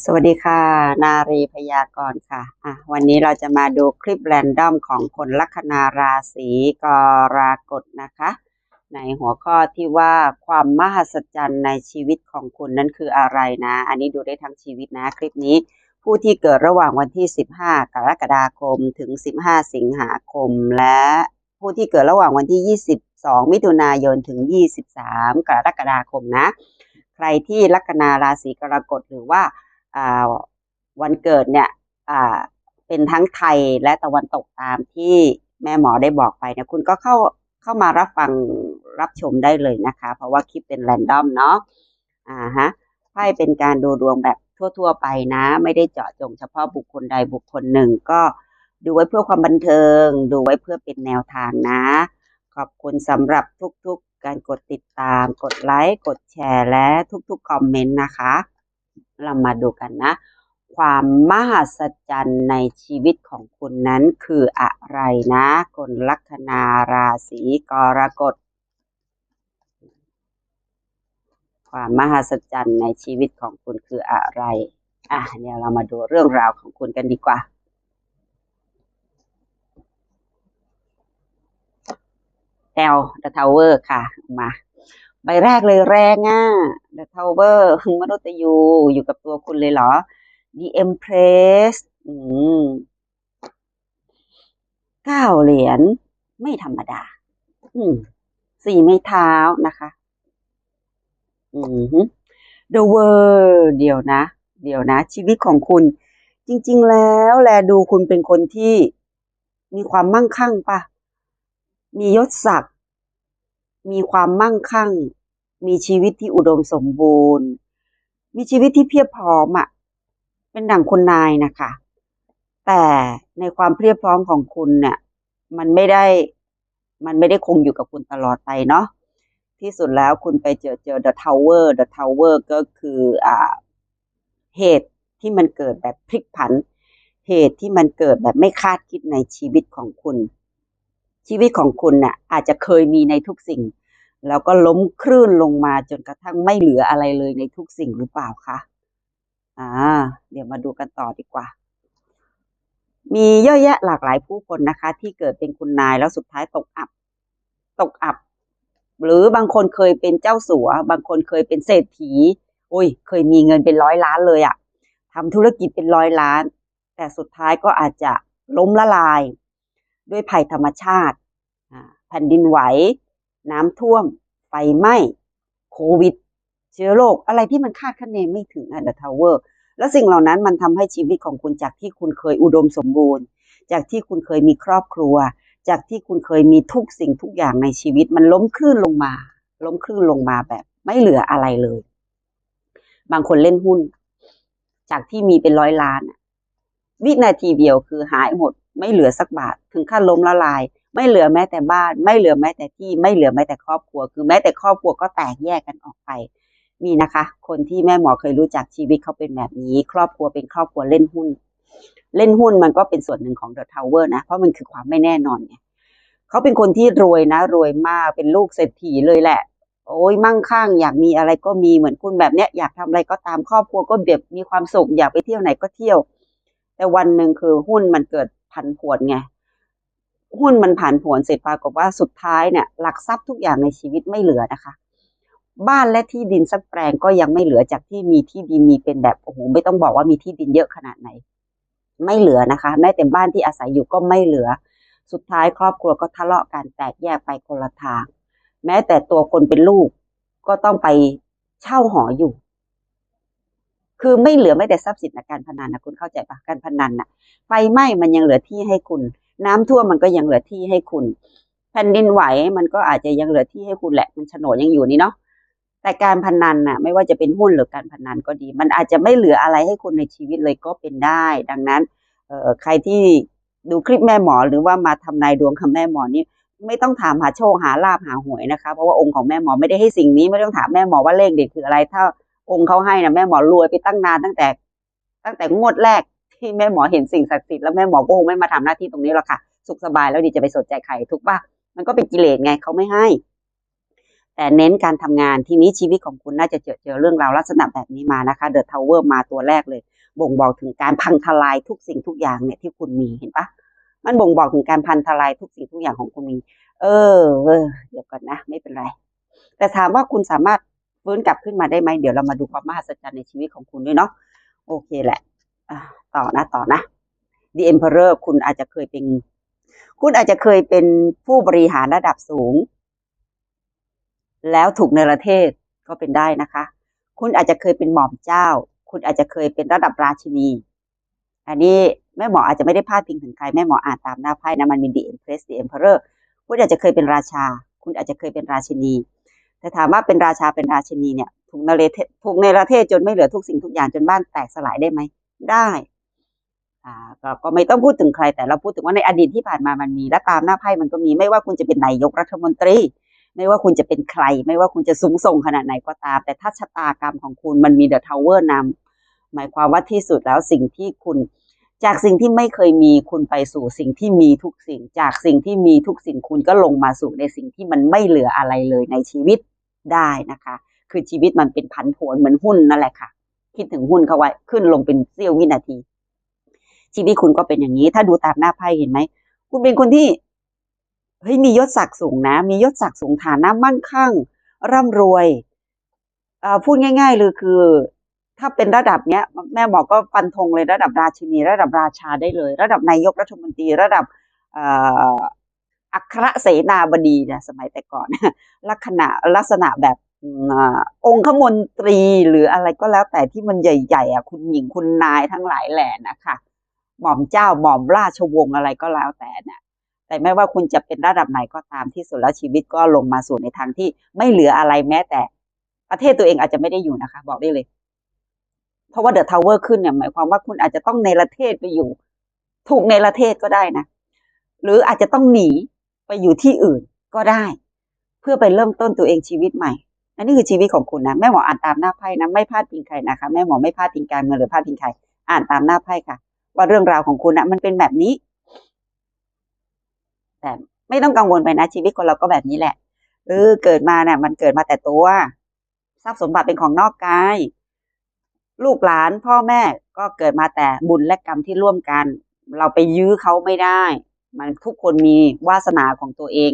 สวัสดีค่ะ นารีพยากรณ์ค่ะอะ วันนี้เราจะมาดูคลิปแรนดอมของคนลัคนาราศีกรกฎนะคะ ในหัวข้อที่ว่าความมหัศจรรย์ในชีวิตของคุณนั้นคืออะไรนะ อันนี้ดูได้ทั้งชีวิตนะ คลิปนี้ผู้ที่เกิดระหว่างวันที่ 15 กรกฎาคมถึง 15 สิงหาคม และผู้ที่เกิดระหว่างวันที่ 22 มิถุนายนถึง 23 กรกฎาคมนะ ใครที่ลัคนาราศีกรกฎหรือว่าอ่า วันเกิดเนี่ยเป็นทั้งไทยและตะวันตกตามที่แม่หมอได้บอกไปเนี่ยคุณก็เข้าเข้ามารับฟังรับชมได้เลยนะคะ เพราะว่าคลิปเป็นแรนดอมเนาะอ่าฮะไพ่เป็นการดูดวงแบบทั่ว ๆ ไปนะ ไม่ได้เจาะจงเฉพาะบุคคลใดบุคคลหนึ่งก็ดูไว้เพื่อความบันเทิง ดูไว้เพื่อเป็นแนวทางนะ ขอบคุณสำหรับทุกๆการกดติดตาม กดไลค์ กดแชร์และทุกๆคอมเมนต์นะคะ เรามาดูกันนะ ความมหัศจรรย์ในชีวิตของคุณนั้นคืออะไรนะคนลัคนาราศีกรกฎความมหัศจรรย์ในชีวิตของคุณคืออะไรอะเดี๋ยวเรามาดูเรื่องราวของคุณกันดีกว่าแนว The Tower ค่ะมา ใบแรกเลยแรงอะ The Tower มนุษย์ยูอยู่กับตัวคุณเลยเหรอ The Empress อืมเก้าเหรียญไม่ธรรมดา อืมสี่ไม้เท้านะคะ อืม The World เดี๋ยวนะ เดี๋ยวนะ ชีวิตของคุณ จริง ๆ แล้วแลดูคุณเป็นคนที่มีความมั่งคั่งปะมียศศักดิ์ มีความมั่งคั่ง มีชีวิตที่อุดมสมบูรณ์ มีชีวิตที่เพียบพร้อมอะ่ะ เป็นดั่งคนนายนะคะ แต่ในความเพียบพร้อมของคุณเนี่ย มันไม่ได้ มันไม่ได้คงอยู่กับคุณตลอดไปเนาะ ที่สุดแล้วคุณไปเจอเจอ The Tower The Tower ก็คืออ่าเหตุที่มันเกิดแบบพลิกผัน เหตุที่มันเกิดแบบไม่คาดคิดในชีวิตของคุณ ชีวิตของคุณน่ะอาจจะเคยมีในทุกสิ่ง แล้วก็ล้มคลื่นลงมาจนกระทั่งไม่เหลืออะไรเลยในทุกสิ่งหรือเปล่าคะอ่า เดี๋ยวมาดูกันต่อดีกว่า มีเยอะแยะหลากหลายผู้คนนะคะ ที่เกิดเป็นคุณนายแล้วสุดท้ายตกอับ ตกอับ หรือบางคนเคยเป็นเจ้าสัว บางคนเคยเป็นเศรษฐีโอ้ย เคยมีเงินเป็นร้อยล้านเลยอะทำธุรกิจเป็นร้อยล้าน แต่สุดท้ายก็อาจจะล้มละลาย ด้วยภัยธรรมชาติ แผ่นดินไหว น้ำท่วม ไฟไหม้ โควิด เชื้อโรค อะไรที่มันคาดคะเนไม่ถึงอะ The Tower แล้วสิ่งเหล่านั้นมันทำให้ชีวิตของคุณจากที่คุณเคยอุดมสมบูรณ์ จากที่คุณเคยมีครอบครัว จากที่คุณเคยมีทุกสิ่งทุกอย่างในชีวิต มันล้มคลื่นลงมา ล้มคลื่นลงมาแบบ ไม่เหลืออะไรเลย บางคนเล่นหุ้น จากที่มีเป็นร้อยล้านวินาทีเดียวคือหายหมด ไม่เหลือสักบาท ถึงขั้นล้มละลาย ไม่เหลือแม้แต่บ้าน ไม่เหลือแม้แต่ที่ ไม่เหลือแม้แต่ครอบครัว คือแม้แต่ครอบครัวก็แตกแยกกันออกไป มีนะคะ คนที่แม่หมอเคยรู้จักชีวิตเขาเป็นแบบนี้ ครอบครัวเป็นครอบครัวเล่นหุ้น เล่นหุ้นมันก็เป็นส่วนหนึ่งของ The Tower นะ เพราะมันคือความไม่แน่นอนไงเขาเป็นคนที่รวยนะ รวยมากเป็นลูกเศรษฐีเลยแหละโอ้ยมั่งคั่งอยากมีอะไรก็มีเหมือนคุณแบบเนี้ยอยากทำอะไรก็ตามครอบครัวก็แบบมีความสุขอยากไปเที่ยวไหนก็เที่ยว แต่วันหนึ่งคือหุ้นมันเกิด ผันผวนไงหุ้นมันผันผวนเสร็จปรากฏว่าสุดท้ายเนี่ยหลักทรัพย์ทุกอย่างในชีวิตไม่เหลือนะคะ บ้านและที่ดินสักแปลงก็ยังไม่เหลือจากที่มีที่ดินมีเป็นแบบโอ้โหไม่ต้องบอกว่ามีที่ดินเยอะขนาดไหน ไม่เหลือนะคะ แม้แต่บ้านที่อาศัยอยู่ก็ไม่เหลือ สุดท้ายครอบครัวก็ทะเลาะกันแตกแยกไปคนละทาง แม้แต่ตัวคนเป็นลูกก็ต้องไปเช่าหออยู่ คือไม่เหลือไม่แต่ทรัพย์สินในการพนันนะคุณเข้าใจปะการพนันน่ะไฟไหม้มันยังเหลือที่ให้คุณ น้ำท่วมมันก็ยังเหลือที่ให้คุณแผ่นดินไหวมันก็อาจจะยังเหลือที่ให้คุณแหละมันโฉนดยังอยู่นี่เนาะแต่การพนันน่ะ ไม่ว่าจะเป็นหุ้นหรือการพนันก็ดี มันอาจจะไม่เหลืออะไรให้คุณในชีวิตเลยก็เป็นได้ ดังนั้นเอ่อใครที่ดูคลิปแม่หมอหรือว่ามาทำนายดวงคำแม่หมอนี่ไม่ต้องถามหาโชคหาลาบหาหวยนะคะ เพราะว่าองค์ของแม่หมอไม่ได้ให้สิ่งนี้ไม่ต้องถามแม่หมอว่าเลขเด็ดคืออะไรถ้า องค์เขาให้นะแม่หมอรวยไปตั้งนานตั้งแต่ ตั้งแต่งวดแรกที่แม่หมอเห็นสิ่งศักดิ์สิทธิ์แล้วแม่หมอก็คงไม่มาทำหน้าที่ตรงนี้หรอกค่ะ สุขสบายแล้วดีจะไปสนใจใครทุกป่ะมันก็เป็นกิเลสไงเขาไม่ให้ แต่เน้นการทำงานทีนี้ชีวิตของคุณน่าจะเจอเจอเรื่องราวลักษณะแบบนี้มานะคะเดอะทาวเวอร์มาตัวแรกเลย บ่งบอกถึงการพังทลายทุกสิ่งทุกอย่างเนี่ยที่คุณมีเห็นปะมันบ่งบอกถึงการพังทลายทุกสิ่งทุกอย่างของคุณมีเออเออเดี๋ยวก่อนนะ ไม่เป็นไร แต่ถามว่าคุณสามารถ ฟื้นกลับขึ้นมาได้ไหมเดี๋ยวเรามาดูความมหัศจรรย์ในชีวิตของคุณด้วยเนาะโอเคแหละต่อนะต่อนะ The Emperor คุณอาจจะเคยเป็น คุณอาจจะเคยเป็นผู้บริหารระดับสูง แล้วถูกในประเทศก็เป็นได้นะคะ คุณอาจจะเคยเป็นหม่อมเจ้า คุณอาจจะเคยเป็นระดับราชินี อันนี้แม่หมออาจจะไม่ได้พาดพิงถึงใครแม่หมออ่านตามหน้าไพ่นะมันมี The Empress The Emperor คุณอาจจะเคยเป็นราชา คุณอาจจะเคยเป็นราชินี แต่ถามว่าเป็นราชาเป็นราชินีเนี่ยถูกนปรเทถูกในประเทศจนไม่เหลือทุกสิ่งทุกอย่างจนบ้านแตกสลายได้ไหมได้อ่าก็ก็ไม่ต้องพูดถึงใครแต่เราพูดถึงว่าในอดีตที่ผ่านมามันมีและตามหน้าไพ่มันก็มีไม่ว่าคุณจะเป็นนายกรัฐมนตรี ไม่ว่าคุณจะเป็นใคร ไม่ว่าคุณจะสูงส่งขนาดไหนก็ตาม แต่ถ้าชะตากรรมของคุณมันมีเดอะทาวเวอร์นำหมายความว่าที่สุดแล้วสิ่งที่คุณจากสิ่งที่ไม่เคยมีคุณไปสู่สิ่งที่มีทุกสิ่ง จากสิ่งที่มีทุกสิ่งคุณก็ลงมาสู่ในสิ่งที่มันไม่เหลืออะไรเลยในชีวิต ได้นะคะ คือชีวิตมันเป็นพันผวนเหมือนหุ้นนั่นแหละค่ะ คิดถึงหุ้นเขาไว้ขึ้นลงเป็นเสี้ยววินาที ชีวิตคุณก็เป็นอย่างนี้ ถ้าดูตามหน้าไพ่เห็นไหมคุณเป็นคนที่เฮ้ยมียศศักดิ์สูงนะ มียศศักดิ์สูงฐานะมั่งคั่งร่ำรวยเอ่อพูดง่ายๆเลยคือ ถ้าเป็นระดับเนี้ย แม่หมอก็ฟันธงเลยระดับราชินี ระดับราชาได้เลย ระดับนายกรัฐมนตรีระดับเอ่อ อัครเสนาบดีนะสมัยแต่ก่อน ลักษณะลักษณะแบบอองคมนตรีหรืออะไรก็แล้วแต่ที่มันใหญ่ๆอะคุณหญิงคุณนายทั้งหลายแหล่นะคะหม่อมเจ้าหม่อมราชวงศ์อะไรก็แล้วแต่นี่ยแต่ไม่ว่าคุณจะเป็นระดับไหนก็ตามที่สุดแล้วชีวิตก็ลงมาสู่ในทางที่ไม่เหลืออะไรแม้แต่ ประเทศตัวเองอาจจะไม่ได้อยู่นะคะ บอกได้เลย เพราะว่าเดอะทาวเวอร์ขึ้นเนี่ยหมายความว่าคุณอาจจะต้องในประเทศไปอยู่ ถูกในประเทศก็ได้นะ หรืออาจจะต้องหนี ไปอยู่ที่อื่นก็ได้ เพื่อไปเริ่มต้นตัวเองชีวิตใหม่อันนี้คือชีวิตของคุณนะแม่หมออ่านตามหน้าไพ่นะไม่พลาดพิงใครนะคะแม่หมอไม่พลาดพิงการเมืองหรือพลาดพิงใครอ่านตามหน้าไพ่ค่ะ ว่าเรื่องราวของคุณนะมันเป็นแบบนี้ แต่ไม่ต้องกังวลไปนะชีวิตคนเราก็แบบนี้แหละเออเกิดมาเนี่ยมันเกิดมาแต่ตัวทรัพย์สมบัติเป็นของนอกกายลูกหลานพ่อแม่ก็เกิดมาแต่บุญและกรรมที่ร่วมกัน เราไปยื้อเขาไม่ได้ มันทุกคนมีวาสนาของตัวเอง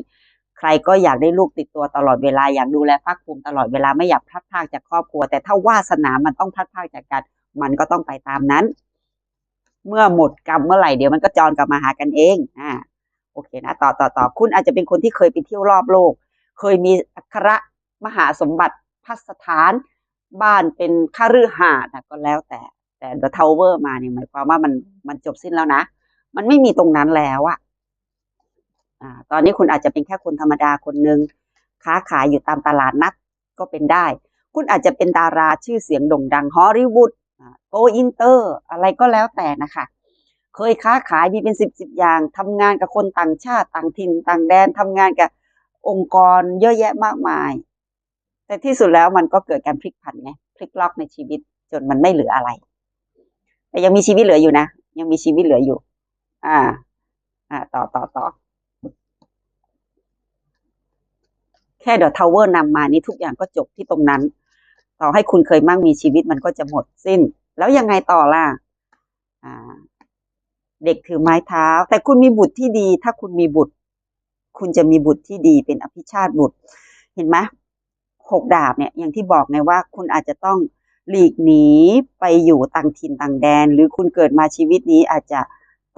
ใครก็อยากได้ลูกติดตัวตลอดเวลาอยากดูแลพักภูมิตลอดเวลาไม่อยากพลัดพรากจากครอบครัว แต่ถ้าวาสนามันต้องพลัดพรากจากกันมันก็ต้องไปตามนั้น เมื่อหมดกรรมเมื่อไหร่เดี๋ยวมันก็จรกลับมาหากันเองอ่าโอเคนะต่อต่อต่อคุณอาจจะเป็นคนที่เคยไปเที่ยวรอบโลก เคยมีอัครมหาสมบัติพัสถาน บ้านเป็นคฤหาสน์นก็แล้วแต่แต่ The Tower มาเนี่ยหมายความว่ามันมันจบสิ้นแล้วนะ มันไม่มีตรงนั้นแล้วอะอ่า ตอนนี้คุณอาจจะเป็นแค่คนธรรมดาคนหนึ่งค้าขายอยู่ตามตลาดนัดก็เป็นได้ คุณอาจจะเป็นดาราชื่อเสียงโด่งดังฮอลลีวูดโกอินเตอร์อะไรก็แล้วแต่นะคะ เคยค้าขายมีเป็นสิบสิบอย่างทำงานกับคนต่างชาติต่างถิ่นต่างแดนทำงานกับองค์กรเยอะแยะมากมาย แต่ที่สุดแล้วมันก็เกิดการพลิกผันไงพลิกล็อกในชีวิตจนมันไม่เหลืออะไร แต่ยังมีชีวิตเหลืออยู่นะ ยังมีชีวิตเหลืออยู่ อ่า อ่า ต่อต่อต่อ แค่เดอะทาวเวอร์นำมานี่ทุกอย่างก็จบที่ตรงนั้น ต่อให้คุณเคยมั่งมีชีวิตมันก็จะหมดสิ้น แล้วยังไงต่อล่ะเด็กถือไม้เท้า แต่คุณมีบุตรที่ดี ถ้าคุณมีบุตร คุณจะมีบุตรที่ดีเป็นอภิชาติบุตร เห็นไหมหกดาบเนี่ยอย่างที่บอกไงว่า คุณอาจจะต้องหลีกหนีไปอยู่ต่างถิ่นต่างแดน หรือคุณเกิดมาชีวิตนี้อาจจะ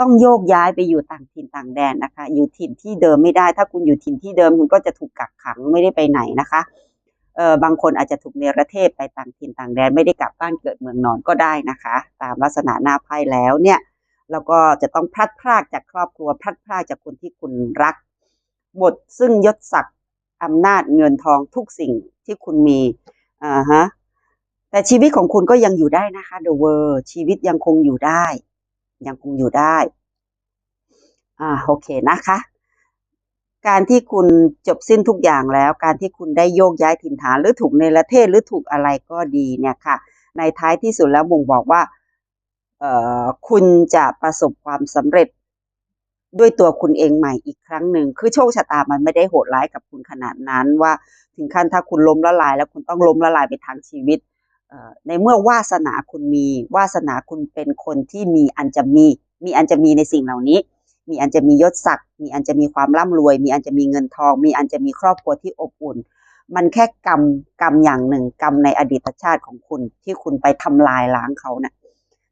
ต้องโยกย้ายไปอยู่ต่างถิ่นต่างแดนนะคะ อยู่ถิ่นที่เดิมไม่ได้ ถ้าคุณอยู่ถิ่นที่เดิมคุณก็จะถูกกักขังไม่ได้ไปไหนนะคะเออบางคนอาจจะถูกเนรเทศไปต่างถิ่นต่างแดนไม่ได้กลับบ้านเกิดเมืองนอนก็ได้นะคะ ตามลักษณะหน้าไพ่แล้วเนี่ยแล้วก็จะต้องพลัดพรากจากครอบครัวพลัดพรากจากคนที่คุณรัก หมดซึ่งยศศักดิ์อำนาจเงินทองทุกสิ่งที่คุณมีอ่าฮะแต่ชีวิตของคุณก็ยังอยู่ได้นะคะ The World ชีวิตยังคงอยู่ได้ ยังคงอยู่ได้ อ่าโอเคนะคะ การที่คุณจบสิ้นทุกอย่างแล้ว การที่คุณได้โยกย้ายถิ่นฐานหรือถูกในประเทศหรือถูกอะไรก็ดีเนี่ยค่ะ ในท้ายที่สุดแล้วบ่งบอกว่าเอ่อคุณจะประสบความสำเร็จด้วยตัวคุณเองใหม่อีกครั้งหนึ่ง คือโชคชะตามันไม่ได้โหดร้ายกับคุณขนาดนั้นว่า ถึงขั้นถ้าคุณล้มละลาย แล้วคุณต้องล้มละลายไปทางชีวิต ในเมื่อวาสนาคุณมี วาสนาคุณเป็นคนที่มีอันจะมี มีอันจะมีในสิ่งเหล่านี้ มีอันจะมียศศักดิ์มีอันจะมีความร่ำรวย มีอันจะมีเงินทอง มีอันจะมีครอบครัวที่อบอุ่น มันแค่กรรมกรรมอย่างหนึ่ง กรรมในอดีตชาติของคุณที่คุณไปทำลายล้างเขาน่ะ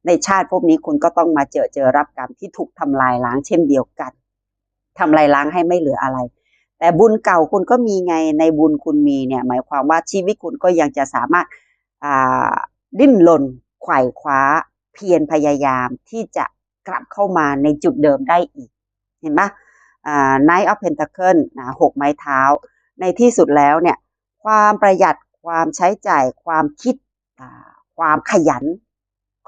ในชาติพวกนี้คุณก็ต้องมาเจอเจอรับกรรมที่ถูกทำลายล้างเช่นเดียวกันทำลายล้างให้ไม่เหลืออะไร แต่บุญเก่าคุณก็มีไงในบุญคุณมีเนี่ย หมายความว่าชีวิตคุณก็ยังจะสามารถ ดิ้นรนไขว่คว้าเพียรพยายามที่จะกลับเข้ามาในจุดเดิมได้อีก เห็นไหมอ่า Knight of Pentacle นะหกไม้เท้า ในที่สุดแล้วเนี่ยความประหยัดความใช้จ่ายความคิดความขยัน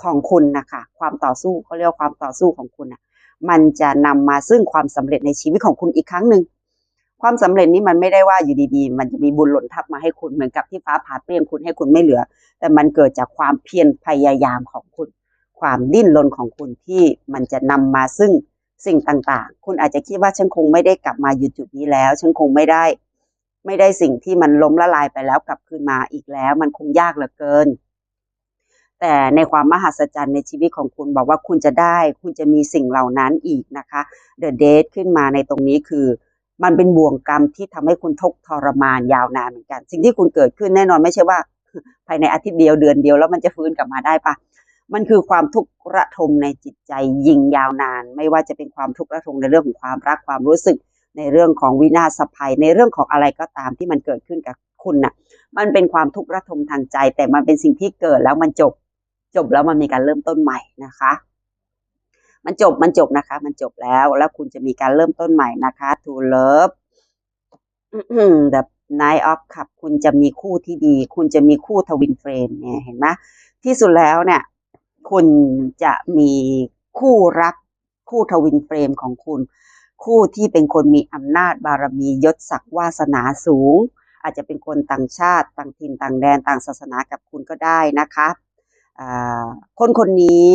ของคุณนะคะความต่อสู้เขาเรียกว่าความต่อสู้ของคุณนะมันจะนำมาซึ่งความสำเร็จในชีวิตของคุณอีกครั้งหนึ่ง ความสำเร็จนี้มันไม่ได้ว่าอยู่ดีๆ มันจะมีบุญหล่นทับมาให้คุณเหมือนกับที่ฟ้าผ่าเปรี้ยงคุณให้คุณไม่เหลือ แต่มันเกิดจากความเพียรพยายามของคุณ ความดิ้นรนของคุณที่มันจะนำมาซึ่งสิ่งต่างๆ คุณอาจจะคิดว่าฉันคงไม่ได้กลับมาอยู่จุดนี้แล้ว ฉันคงไม่ได้ ไม่ได้สิ่งที่มันล้มละลายไปแล้วกลับคืนมาอีกแล้ว มันคงยากเหลือเกิน แต่ในความมหัศจรรย์ในชีวิตของคุณบอกว่าคุณจะได้ คุณจะมีสิ่งเหล่านั้นอีกนะคะ The Date ขึ้นมาในตรงนี้คือ มันเป็นบ่วงกรรมที่ทำให้คุณทุกข์ทรมานยาวนานเหมือนกัน สิ่งที่คุณเกิดขึ้นแน่นอนไม่ใช่ว่า ภายในอาทิตย์เดียวเดือนเดียวแล้วมันจะฟื้นกลับมาได้ปะมันคือความทุกข์ระทมในจิตใจยิงยาวนาน ไม่ว่าจะเป็นความทุกข์ระทมในเรื่องของความรักความรู้สึก ในเรื่องของวินาศภัย ในเรื่องของอะไรก็ตามที่มันเกิดขึ้นกับคุณน่ะ มันเป็นความทุกข์ระทมทางใจ แต่มันเป็นสิ่งที่เกิดแล้วมันจบ จบแล้วมันมีการเริ่มต้นใหม่นะคะ มันจบมันจบนะคะ มันจบแล้วแล้วคุณจะมีการเริ่มต้นใหม่นะคะ to love the night of cup คุณจะมีคู่ที่ดี คุณจะมีคู่ทวินเฟรมเนี่ยเห็นไหมที่สุดแล้วเนี่ย คุณจะมีคู่รักคู่ทวินเฟรมของคุณ คู่ที่เป็นคนมีอำนาจบารมียศศักดิ์วาสนาสูง อาจจะเป็นคนต่างชาติ ต่างถิ่นต่างแดนต่างศาสนากับคุณก็ได้นะคะคนคนนี้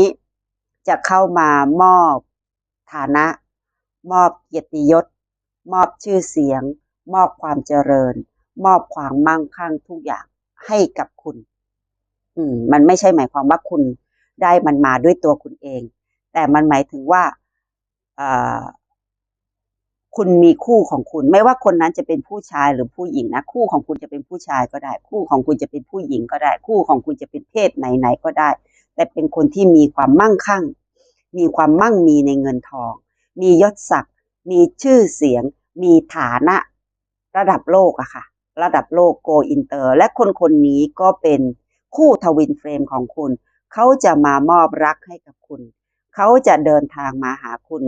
จะเข้ามามอบฐานะ มอบเกียรติยศ มอบชื่อเสียง มอบความเจริญ มอบความมั่งคั่งทุกอย่างให้กับคุณ อืม มันไม่ใช่หมายความว่าคุณได้มันมาด้วยตัวคุณเอง แต่มันหมายถึงว่าอ่าคุณมีคู่ของคุณ ไม่ว่าคนนั้นจะเป็นผู้ชายหรือผู้หญิงนะ คู่ของคุณจะเป็นผู้ชายก็ได้ คู่ของคุณจะเป็นผู้หญิงก็ได้ คู่ของคุณจะเป็นเพศไหนๆก็ได้ แต่เป็นคนที่มีความมั่งคั่ง มีความมั่งมีในเงินทอง มียศศักดิ์ มีชื่อเสียง มีฐานะ ระดับโลกอะค่ะ ระดับโลกโกอินเตอร์ และคนคนนี้ก็เป็นคู่ทวินเฟรมของคุณ เขาจะมามอบรักให้กับคุณ เขาจะเดินทางมาหาคุณ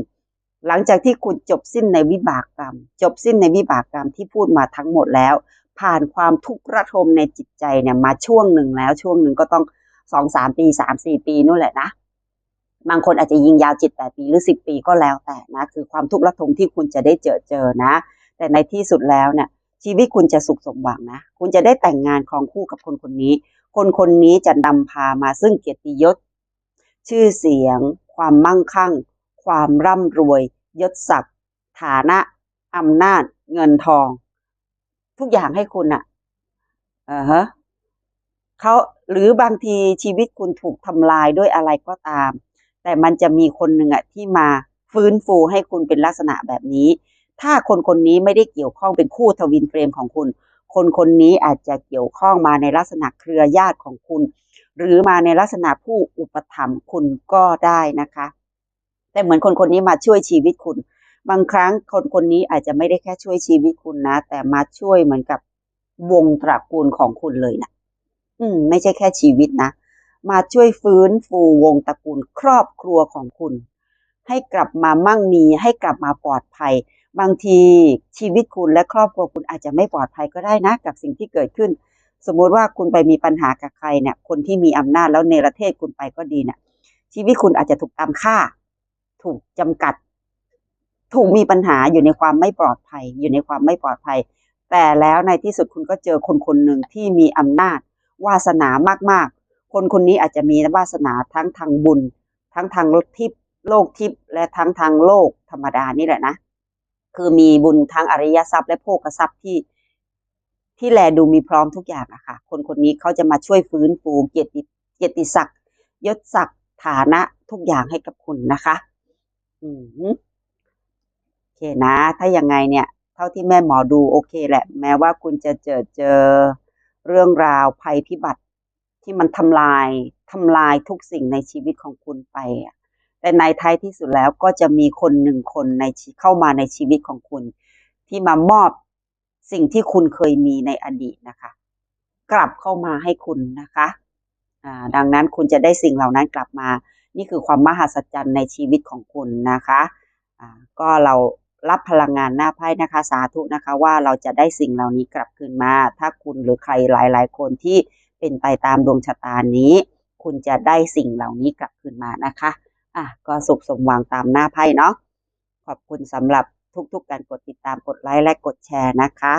หลังจากที่คุณจบสิ้นในวิบากกรรม จบสิ้นในวิบากกรรมที่พูดมาทั้งหมดแล้ว ผ่านความทุกข์ระทมในจิตใจเนี่ยมาช่วงหนึ่งแล้วช่วงหนึ่งก็ต้อง สองสามปีสามสี่ปีนู่นแหละนะบางคนอาจจะยิงยาวจิตแปดปีหรือสิบปีก็แล้วแต่นะ คือความทุกข์ระทมที่คุณจะได้เจอเจอนะ แต่ในที่สุดแล้วเนี่ยชีวิตคุณจะสุขสมหวังนะ คุณจะได้แต่งงานครองคู่กับคนคนนี้ คนคนนี้จะนำพามาซึ่งเกียรติยศ ชื่อเสียง ความมั่งคั่ง ความร่ำรวย ยศศักดิ์ฐานะอำนาจ เงินทอง ทุกอย่างให้คุณอะอ่าฮะ เขาหรือบางทีชีวิตคุณถูกทำลายด้วยอะไรก็ตาม แต่มันจะมีคนหนึ่งอะที่มาฟื้นฟูให้คุณเป็นลักษณะแบบนี้ ถ้าคนคนนี้ไม่ได้เกี่ยวข้องเป็นคู่ทวินเฟรมของคุณ คนคนนี้อาจจะเกี่ยวข้องมาในลักษณะเครือญาติของคุณ หรือมาในลักษณะผู้อุปถัมภ์คุณก็ได้นะคะ แต่เหมือนคนคนนี้มาช่วยชีวิตคุณ บางครั้งคนคนนี้อาจจะไม่ได้แค่ช่วยชีวิตคุณนะ แต่มาช่วยเหมือนกับวงตระกูลของคุณเลยนะ อืม ไม่ใช่แค่ชีวิตนะ มาช่วยฟื้นฟูวงตระกูลครอบครัวของคุณ ให้กลับมามั่งมี ให้กลับมาปลอดภัย บางทีชีวิตคุณและครอบครัวคุณอาจจะไม่ปลอดภัยก็ได้นะ กับสิ่งที่เกิดขึ้น สมมุติว่าคุณไปมีปัญหากับใครเนี่ย คนที่มีอำนาจแล้วในประเทศคุณไปก็ดีเนี่ยชีวิตคุณอาจจะถูกตามฆ่า ถูกจำกัด ถูกมีปัญหาอยู่ในความไม่ปลอดภัย อยู่ในความไม่ปลอดภัย แต่แล้วในที่สุดคุณก็เจอคนคนหนึ่งที่มีอำนาจ วาสนามากๆ คนคนนี้อาจจะมีวาสนาทั้งทางบุญ ทั้งทางทิพย์โลกทิพย์และทั้งทางโลกธรรมดานี่แหละนะ คือมีบุญทั้งอริยทรัพย์ และโภคทรัพย์ที่ที่แลดูมีพร้อมทุกอย่างอะค่ะ คนคนนี้เขาจะมาช่วยฟื้นฟูเกียรติเกียรติศักดิ์ยศศักดิ์ฐานะทุกอย่างให้กับคุณนะคะ อืมโอเคนะ ถ้ายังไงเนี่ย เท่าที่แม่หมอดูโอเคแหละ แม้ว่าคุณจะเจอเจอ เรื่องราวภัยพิบัติที่มันทำลายทำลายทุกสิ่งในชีวิตของคุณไปแต่ในท้ายที่สุดแล้วก็จะมีคนหนึ่งคนในเข้ามาในชีวิตของคุณ ที่มามอบสิ่งที่คุณเคยมีในอดีตนะคะ กลับเข้ามาให้คุณนะคะดังนั้นคุณจะได้สิ่งเหล่านั้นกลับมา นี่คือความมหัศจรรย์ในชีวิตของคุณนะคะก็เรา รับพลังงานหน้าไพ่นะคะ สาธุนะคะว่าเราจะได้สิ่งเหล่านี้กลับคืนมา ถ้าคุณหรือใครหลาย ๆ คนที่เป็นไปตามดวงชะตานี้ คุณจะได้สิ่งเหล่านี้กลับคืนมานะคะอะก็สุขสมหวังตามหน้าไพ่เนาะขอบคุณสำหรับทุกๆการกดติดตามกดไลค์และกดแชร์นะคะ